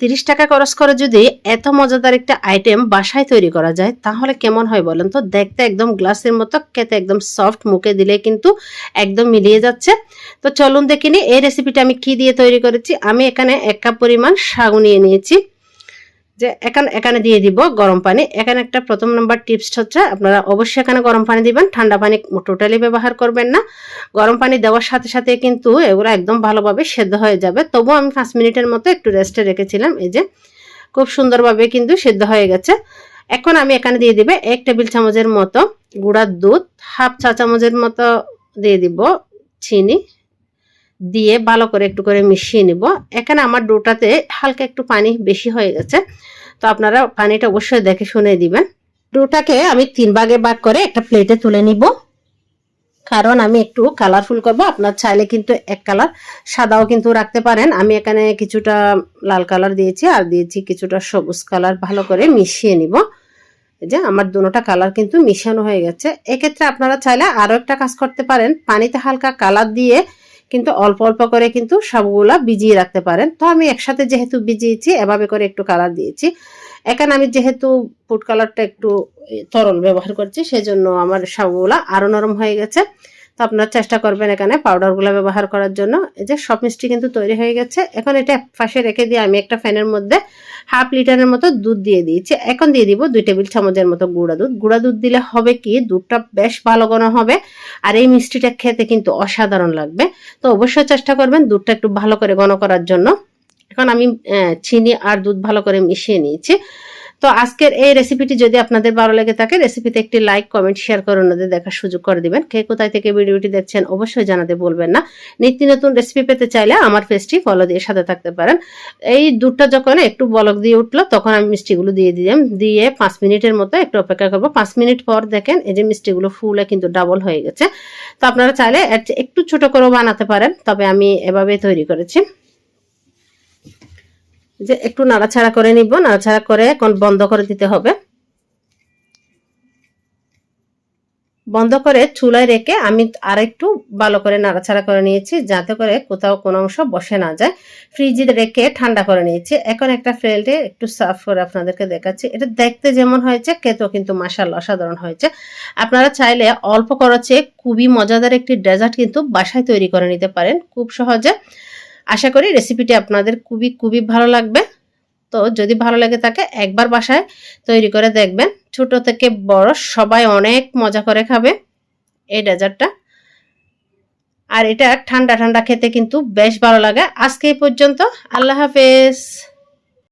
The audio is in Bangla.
তিরিশ টাকা খরচ করে যদি এত মজাদার একটা আইটেম বাসায় তৈরি করা যায়, তাহলে কেমন হয় বলেন তো? দেখতে একদম গ্লাসের মতো, খেতে একদম সফট মুখে দিলে কিন্তু একদম মিলিয়ে যাচ্ছে। তো চলুন দেখিনি এই রেসিপিটা আমি কি দিয়ে তৈরি করেছি? আমি এখানে এক কাপ পরিমাণ সাগু নিয়ে নিয়েছি। যে এখানে এখানে দিয়ে দিব গরম পানি। এখানে একটা প্রথম নাম্বার টিপস হচ্ছে, আপনারা অবশ্যই এখানে গরম পানি দিবেন। ঠান্ডা পানি টোটালি ব্যবহার করবেন না। গরম পানি দেওয়ার সাথে সাথে কিন্তু এগুলো একদম ভালোভাবে সেদ্ধ হয়ে যাবে। তবু আমি পাঁচ মিনিটের মতো একটু রেস্টে রেখেছিলাম। এই যে, খুব সুন্দরভাবে কিন্তু সেদ্ধ হয়ে গেছে। এখন আমি এখানে দিয়ে দিবে এক টেবিল চামচের মতো গুঁড়ার দুধ, হাফ চা চামচের মতো দিয়ে দিব চিনি। দিয়ে ভালো করে একটু করে মিশিয়ে নিব। এখানে আমার ডোটাতে হালকা একটু পানি বেশি হয়ে গেছে। তো আপনারা পানিটা অবশ্যই দেখে শুনে দিবেন। ডোটাকে আমি তিন ভাগে ভাগ করে একটা প্লেটে তুলে নিব। কারণ আমি একটু কালারফুল করব। আপনার চাইলে কিন্তু এক কালার, সাদাও কিন্তু রাখতে পারেন। আমি এখানে কিছুটা লাল কালার দিয়েছি আর দিয়েছি কিছুটা সবুজ কালার ভালো করে মিশিয়ে নিব। যে আমার দুটোটা কালার কিন্তু মিশানো হয়ে গেছে। এক্ষেত্রে আপনারা চাইলে আরও একটা কাজ করতে পারেন। পানিতে হালকা কালার দিয়ে কিন্তু অল্প অল্প করে কিন্তু সবগুলা ভিজিয়ে রাখতে পারেন। তো আমি একসাথে যেহেতু ভিজিয়েছি, এভাবে করে একটু কালার দিয়েছি। এখানে আমি যেহেতু ফুড কালারটা একটু তরল ব্যবহার করছি, সেজন্য আমার সবগুলা আরও নরম হয়ে গেছে। তো আপনারা চেষ্টা করবেন এখানে পাউডারগুলো ব্যবহার করার জন্য। এই যে সব মিষ্টি কিন্তু তৈরি হয়ে গেছে। এখন এটা পাশে রেখে দিয়ে আমি একটা ফ্যানের মধ্যে হাফ লিটারের মতো দুধ দিয়ে দিয়েছি। এখন দিয়ে দিব দুই টেবিল চামচের মতো গুঁড়া দুধ। গুঁড়া দুধ দিলে হবে কি? দুধটা বেশ ভালো ঘন হবে। আর এই মিষ্টিটা খেতে কিন্তু অসাধারণ লাগবে। তো অবশ্যই চেষ্টা করবেন দুধটা একটু ভালো করে ঘন করার জন্য। এখন আমি চিনি আর দুধ ভালো করে মিশিয়ে নিয়েছি। তো আজকের এই রেসিপিটি যদি আপনাদের ভালো লেগে থাকে রেসিপিতে একটি লাইক কমেন্ট শেয়ার করে অন্যদের দেখার সুযোগ করে দিবেন। কে কোথায় থেকে ভিডিওটি দেখছেন অবশ্যই জানাতে বলবেন না। নিত্য নতুন রেসিপি পেতে চাইলে আমার পেজটি ফলো দিয়ে সাথে থাকতে পারেন। এই দুধটা যখন একটু বলক দিয়ে উঠল, তখন আমি মিষ্টিগুলো দিয়ে দিলাম। দিয়ে পাঁচ মিনিটের মতো একটু অপেক্ষা করব। পাঁচ মিনিট পর দেখেন, এই যে মিষ্টিগুলো ফুলে কিন্তু ডাবল হয়ে গেছে। তো আপনারা চাইলে একটু ছোট করেও বানাতে পারেন, তবে আমি এভাবে তৈরি করেছি। যে একটু নাড়াছাড়া করে নিব নাড়াছাড়া করে এখন বন্ধ করে দিতে হবে। বন্ধ করে চুলায় রেখে আমি আর একটু ভালো করে নাড়াছাড়া করে নিয়েছি, যাতে করে কোথাও কোনো অংশ বসে না যায়। ফ্রিজে রেখে ঠান্ডা করে নিয়েছি। এখন একটা ফ্লেটে একটু সার্ভ করে আপনাদেরকে দেখাচ্ছি। এটা দেখতে যেমন হয়েছে, খেতেও কিন্তু মাসাল্লাহ অসাধারণ হয়েছে। আপনারা চাইলে অল্প খরচে খুবই মজাদার একটি ডেজার্ট কিন্তু বাসায় তৈরি করে নিতে পারেন। খুব সহজে আশা করি রেসিপিটি আপনাদের খুবই খুবই ভালো লাগবে। তো যদি ভালো লাগে থাকে, একবার বাসায় তৈরি করে দেখবেন। ছোট থেকে বড় সবাই অনেক মজা করে খাবে এই ডেজার্টটা। আর এটা ঠান্ডা ঠান্ডা খেতে কিন্তু বেশ ভালো লাগে। আজকে এই পর্যন্ত, আল্লাহ হাফেজ।